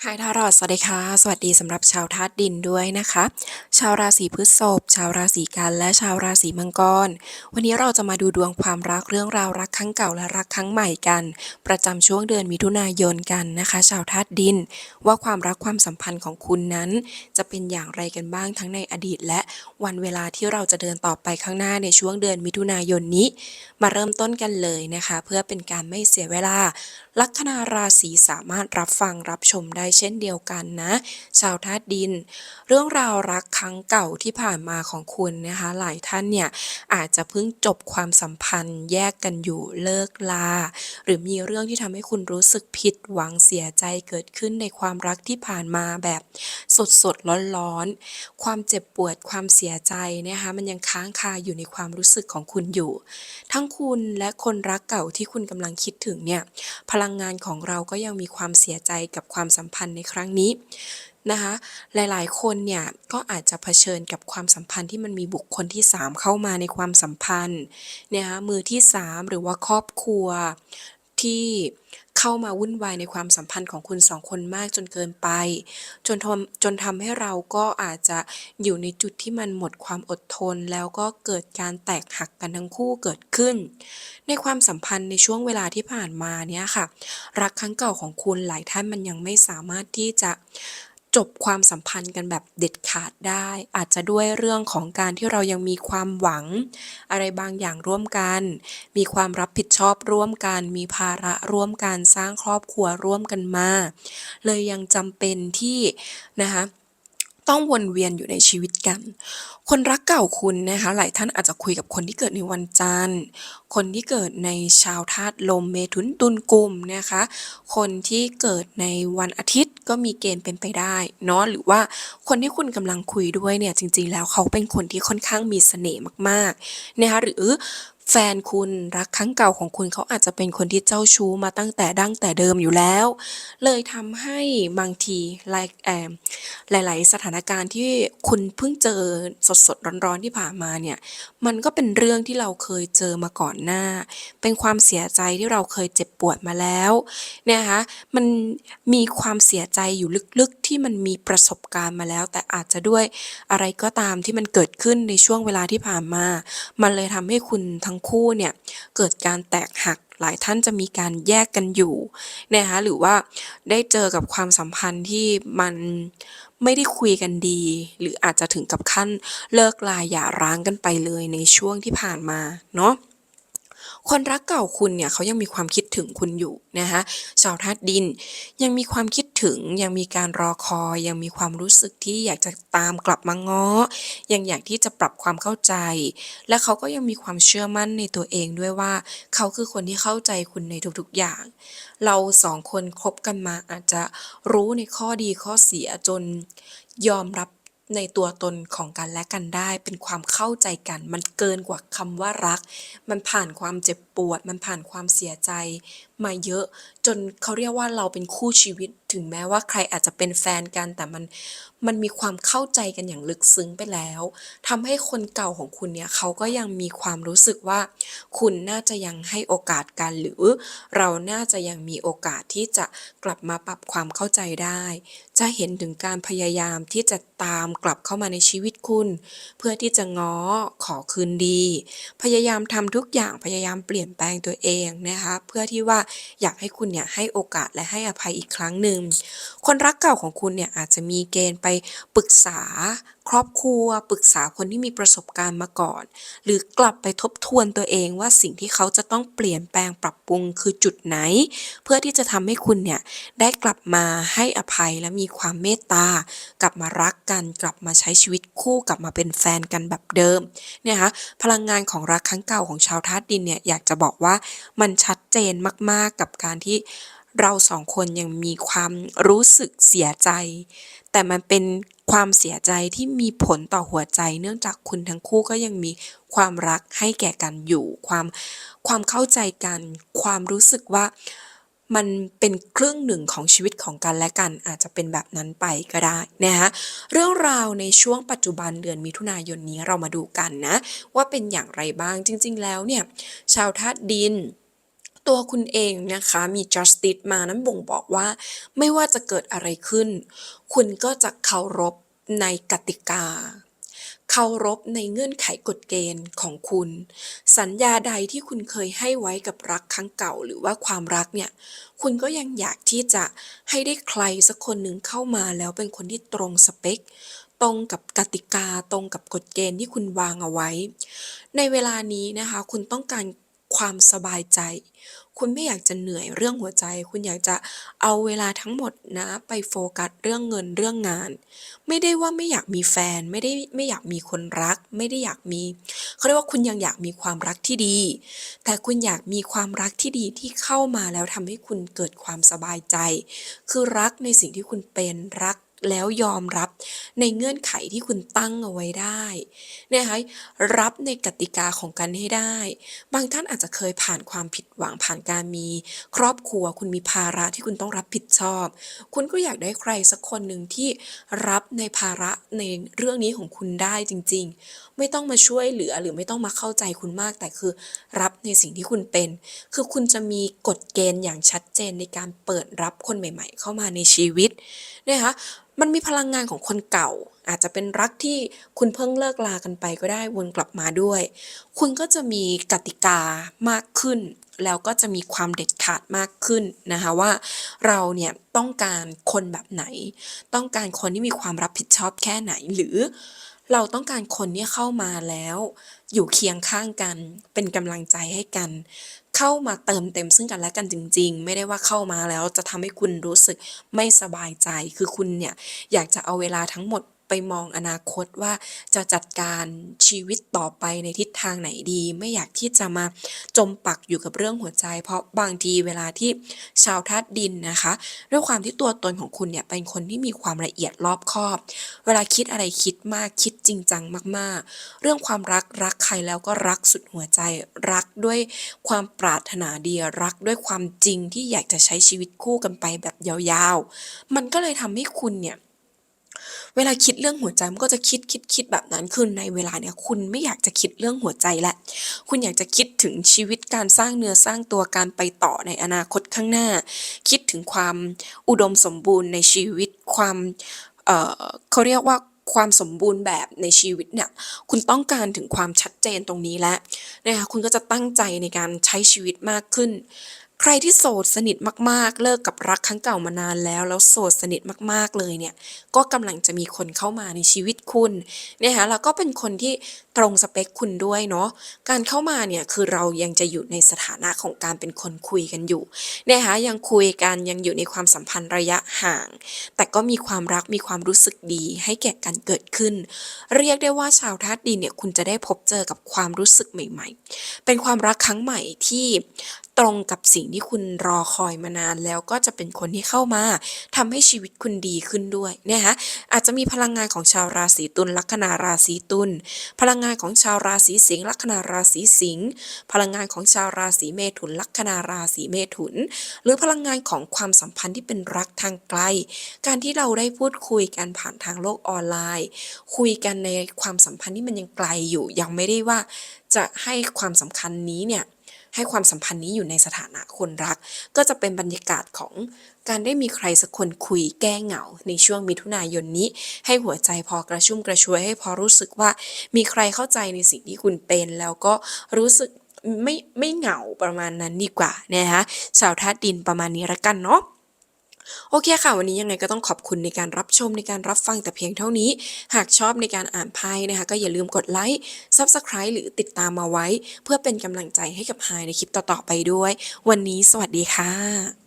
ไฮทารอดสวัสดีค่ะ สวัสดีสำหรับชาวธาตุดินด้วยนะคะ ชาวราศีพฤษภ ชาวราศีกันและชาวราศีมังกร วันนี้เราจะมาดูดวงความรักเรื่องราวรักครั้งเก่าและรักครั้งใหม่กัน ประจำช่วงเดือนมิถุนายนกันนะคะ ชาวธาตุดิน ว่าความรักความสัมพันธ์ของคุณนั้น จะเป็นอย่างไรกันบ้างทั้งในอดีต และวันเวลาที่เราจะเดินต่อไปข้างหน้าในช่วงเดือนมิถุนายนนี้ มาเริ่มต้นกันเลยนะคะ เพื่อเป็นการไม่เสียเวลา ลัคนาราศีสามารถรับฟังรับชมได้เช่นเดียวกันนะ ชาวธาตุดิน เรื่องราวรักครั้ง้งเก่าที่ผ่านมาของคุณนะคะ หลายท่านเนี่ยอาจจะเพิ่งจบความสัมพันธ์แยกกันอยู่เลิกลา หรือมีเรื่องที่ทำให้คุณรู้สึกผิดหวังเสียใจเกิดขึ้นในความรักที่ผ่านมาแบบสดสดร้อนร้อนๆความเจ็บปวดความเสียใจนะคะมันยังค้างคาอยู่ในความรู้สึกของคุณอยู่ ทั้งคุณและคนรักเก่าที่คุณกำลังคิดถึงเนี่ยพลังงานของเราก็ยังมีความเสียใจกับความสัมพันธ์ในครั้งนี้ นะคะหลายๆ คนเนี่ยก็อาจจะเผชิญกับความสัมพันธ์ที่มันมีบุคคลที่ 3 เข้ามาในความสัมพันธ์นะคะมือที่ 3 หรือว่าครอบครัวที่เข้ามาวุ่นวายในความสัมพันธ์ของคุณสองคนมากจนเกินไป จนทำจนทำให้เราก็อาจจะอยู่ในจุดที่มันหมดความอดทน แล้วก็เกิดการแตกหักกันทั้งคู่เกิดขึ้น ในความสัมพันธ์ในช่วงเวลาที่ผ่านมาเนี่ยค่ะ รักครั้งเก่าของคุณหลายท่านมันยังไม่สามารถที่จะ จบความสัมพันธ์กันแบบเด็ดขาดได้ อาจจะด้วยเรื่องของการที่เรายังมีความหวัง อะไรบางอย่างร่วมกัน มีความรับผิดชอบร่วมกัน มีภาระร่วมกันสร้างครอบครัวร่วมกันมา เลยยังจำเป็นที่นะคะ ต้องวนเวียนอยู่ในชีวิตกัน คนรักเก่าคุณนะคะ หลายท่านอาจจะคุยกับคนที่เกิดในวันจันทร์ คนที่เกิดในชาวธาตุลมเมถุนตุลกุมนะคะ คนที่เกิดในวันอาทิตย์ก็มีเกณฑ์เป็นไปได้เนาะหรือว่าคนที่คุณกำลังคุยด้วยเนี่ยจริง ๆ แล้วเขาเป็นคนที่ค่อนข้างมีเสน่ห์มากๆนะคะหรือ แฟนคุณรักครั้งเก่าของคุณเขาอาจจะเป็นคนที่เจ้าชู้มาตั้งแต่ดั้งแต่เดิมอยู่แล้ว เลยทำให้บางทีหลายแอมหลาย ๆ สถานการณ์ที่คุณเพิ่งเจอสดๆร้อนๆที่ผ่านมาเนี่ย มันก็เป็นเรื่องที่เราเคยเจอมาก่อนหน้า เป็นความเสียใจที่เราเคยเจ็บปวดมาแล้วนะคะมันมีความเสียใจอยู่ลึกๆที่มันมีประสบการณ์มาแล้ว แต่อาจจะด้วยอะไรก็ตามที่มันเกิดขึ้นในช่วงเวลาที่ผ่านมา มันเลยทำให้คุณทั้งคู่เนี่ยเกิดการแตกหักหลายท่านจะมีการแยกกันอยู่นะคะหรือว่าได้เจอกับความสัมพันธ์ที่มันไม่ได้คุยกันดี หรืออาจจะถึงกับขั้นเลิกลาหย่าร้างกันไปเลยในช่วงที่ผ่านมาเนาะ คนรักเก่าคุณเนี่ยเขายังมีความคิดถึงคุณอยู่นะคะชาวธาตุดิน ยังมีความคิดถึงยังมีการรอคอยยังมีความรู้สึกที่อยากจะตามกลับมาง้อ ยังอยากที่จะปรับความเข้าใจ และเขาก็ยังมีความเชื่อมั่นในตัวเองด้วยว่า เขาคือคนที่เข้าใจคุณในทุกๆอย่าง เราสองคนคบกันมาอาจจะรู้ในข้อดีข้อเสียจนยอมรับ ในตัวตนของกันและกันได้ เป็นความเข้าใจกัน มันเกินกว่าคำว่ารัก มันผ่านความเจ็บปวด มันผ่านความเสียใจมาเยอะ จนเขาเรียกว่าเราเป็นคู่ชีวิต ถึงแม้ว่าใครอาจจะเป็นแฟนกัน แต่มันมันมีความเข้าใจกันอย่างลึกซึ้งไปแล้วทำให้คนเก่าของคุณเนี่ยเขาก็ยังมีความรู้สึกว่า คุณน่าจะยังให้โอกาสกันหรือ เราน่าจะยังมีโอกาสที่จะกลับมาปรับความเข้าใจได้ จะเห็นถึงการพยายามที่จะตามกลับเข้ามาในชีวิตคุณ เพื่อที่จะง้อขอคืนดี พยายามทำทุกอย่างพยายามเปลี่ยนแปลงตัวเองนะคะเพื่อที่ว่าอยากให้คุณเนี่ยให้โอกาสและให้อภัยอีกครั้งหนึ่งคนรักเก่าของคุณเนี่ยอาจจะมีเกณฑ์ไปปรึกษาครอบครัวปรึกษาคนที่มีประสบการณ์มาก่อน หรือกลับไปทบทวนตัวเองว่าสิ่งที่เขาจะต้องเปลี่ยนแปลงปรับปรุงคือจุดไหน เพื่อที่จะทำให้คุณเนี่ยได้กลับมาให้อภัยและมีความเมตตากลับมารักกัน กลับมาใช้ชีวิตคู่กลับมาเป็นแฟนกันแบบเดิมเนี่ยคะพลังงานของรักครั้งเก่าของชาวธาตุดินเนี่ยอยากจะบอกว่ามันชัดเจนมากๆกับการที่ เราสองคนยังมีความรู้สึกเสียใจ แต่มันเป็นความเสียใจที่มีผลต่อหัวใจ เนื่องจากคุณทั้งคู่ก็ยังมีความรักให้แก่กันอยู่ ความความเข้าใจกัน ความรู้สึกว่ามันเป็นครึ่งหนึ่งของชีวิตของกันและกันอาจจะเป็นแบบนั้นไปก็ได้นะคะเรื่องราวในช่วงปัจจุบันเดือนมิถุนายนนี้เรามาดูกันนะ ว่าเป็นอย่างไรบ้างจริง ๆ แล้วเนี่ย ชาวธาตุดิน ตัวคุณเองนะคะมี justice มานั้นบ่งบอกว่า ไม่ว่าจะเกิดอะไรขึ้น คุณก็จะเคารพในกติกา เคารพในเงื่อนไขกฎเกณฑ์ของคุณ สัญญาใดที่คุณเคยให้ไว้กับรักครั้งเก่าหรือว่าความรักเนี่ย คุณก็ยังอยากที่จะให้ได้ใครสักคนหนึ่งเข้ามาแล้วเป็นคนที่ตรงสเปคตรงกับกติกาตรงกับกฎเกณฑ์ที่คุณวางเอาไว้ ในเวลานี้นะคะ คุณต้องการ ความสบายใจ คุณไม่อยากจะเหนื่อยเรื่องหัวใจ คุณอยากจะเอาเวลาทั้งหมดนะไปโฟกัสเรื่องเงินเรื่องงาน ไม่ได้ว่าไม่อยากมีแฟน ไม่ได้ไม่อยากมีคนรัก ไม่ได้อยากมีเขาเรียกว่าคุณยังอยากมีความรักที่ดี แต่คุณอยากมีความรักที่ดีที่เข้ามาแล้วทำให้คุณเกิดความสบายใจ คือรักในสิ่งที่คุณเป็นรัก แล้วยอมรับในเงื่อนไขที่คุณตั้งเอาไว้ได้นะคะรับในกติกาของกันให้ได้ บางท่านอาจจะเคยผ่านความผิดหวังผ่านการมี ครอบครัวคุณมีภาระที่คุณต้องรับผิดชอบ คุณก็อยากได้ใครสักคนหนึ่งที่รับในภาระในเรื่องนี้ของคุณได้จริง ๆ ไม่ต้องมาช่วยเหลือหรือไม่ต้องมาเข้าใจคุณมากแต่คือ รับ ในสิ่งที่คุณเป็น คือคุณจะมีกฎเกณฑ์อย่างชัดเจนในการเปิดรับคนใหม่ ๆ เข้ามาในชีวิตนะคะมันมีพลังงานของคนเก่า อาจจะเป็นรักที่คุณเพิ่งเลิกลากันไปก็ได้วนกลับมาด้วย คุณก็จะมีกติกามากขึ้น แล้วก็จะมีความเด็ดขาดมากขึ้นนะคะว่าเราเนี่ยต้องการคนแบบไหน ต้องการคนที่มีความรับผิดชอบแค่ไหนหรือ เราต้องการคนที่เข้ามาแล้ว อยู่เคียงข้างกัน เป็นกำลังใจให้กัน เข้ามาเติมเต็มซึ่งกันและกันจริง ๆ ไม่ได้ว่าเข้ามาแล้วจะทำให้คุณรู้สึกไม่สบายใจ คือคุณเนี่ยอยากจะเอาเวลาทั้งหมด ไปมองอนาคตว่าจะจัดการชีวิตต่อไปในทิศทางไหนดี ไม่อยากที่จะมาจมปักอยู่กับเรื่องหัวใจ เพราะบางทีเวลาที่ชาวธาตุดินนะคะ ด้วยความที่ตัวตนของคุณเนี่ยเป็นคนที่มีความละเอียดรอบคอบ เวลาคิดอะไรคิดมากคิดจริงจังมาก ๆ เรื่องความรักรักใครแล้วก็รักสุดหัวใจ รักด้วยความปรารถนาดีรักด้วยความจริงที่อยากจะใช้ชีวิตคู่กันไปแบบยาวๆ มันก็เลยทำให้คุณเนี่ย เวลาคิดเรื่องหัวใจมันก็จะคิดคิดคิดแบบนั้นคือในเวลาเนี่ยคุณไม่อยากจะคิดเรื่องหัวใจและ คุณอยากจะคิดถึงชีวิตการสร้างเนื้อสร้างตัวการไปต่อในอนาคตข้างหน้า คิดถึงความอุดมสมบูรณ์ในชีวิตความเอ่อเขาเรียกว่าความสมบูรณ์แบบในชีวิตเนี่ย คุณต้องการถึงความชัดเจนตรงนี้แล้วนะคะคุณก็จะตั้งใจในการใช้ชีวิตมากขึ้น ใครที่โสดสนิทมากๆ เลิกกับรักครั้งเก่ามานานแล้ว แล้วโสดสนิทมากๆเลยเนี่ย ก็กำลังจะมีคนเข้ามาในชีวิตคุณเนี่ยคะแล้วก็เป็นคนที่ตรงสเปคคุณด้วยเนาะการเข้ามาเนี่ยคือเรายังจะอยู่ในสถานะของการเป็นคนคุยกันอยู่เนะคะยังคุยกันยังอยู่ในความสัมพันธ์ระยะห่าง แต่ก็มีความรักมีความรู้สึกดีให้แก่กันเกิดขึ้น เรียกได้ว่าชาวธาตุดินเนี่ยคุณจะได้พบเจอกับความรู้สึกใหม่ ๆ เป็นความรักครั้งใหม่ที่ตรงกับสิ่งที่คุณรอคอยมานานแล้วก็จะเป็นคนที่เข้ามาทำให้ชีวิตคุณดีขึ้นด้วยนะคะอาจจะมีพลังงานของชาวราศีตุลลัคนาราศีตุลพลังงานของชาวราศีสิงห์ลัคนาราศีสิงห์พลังงานของชาวราศีเมถุนลัคนาราศีเมถุน หรือพลังงานของความสัมพันธ์ที่เป็นรักทางไกล การที่เราได้พูดคุยกันผ่านทางโลกออนไลน์ คุยกันในความสัมพันธ์ที่มันยังไกลอยู่ยังไม่ได้ว่าจะให้ความสำคัญนี้เนี่ย ให้ความสัมพันธ์นี้อยู่ในสถานะคนรัก ก็จะเป็นบรรยากาศของการได้มีใครสักคนคุยแก้เหงา ในช่วงมิถุนายนนี้ ให้หัวใจพอกระชุ่มกระชวยให้พอรู้สึกว่ามีใครเข้าใจในสิ่งที่คุณเป็น แล้วก็รู้สึกไม่ไม่เหงาประมาณนั้นดีกว่านะคะชาวธาตุดินประมาณนี้ละกันเนาะ โอเคค่ะ วันนี้ยังไงก็ต้องขอบคุณในการรับชมในการรับฟังแต่เพียงเท่านี้ หากชอบในการอ่านไพ่นะคะ ก็อย่าลืมกดไลค์ Subscribe หรือติดตามมาไว้ เพื่อเป็นกำลังใจให้กับไฮในคลิปต่อๆไปด้วย วันนี้สวัสดีค่ะ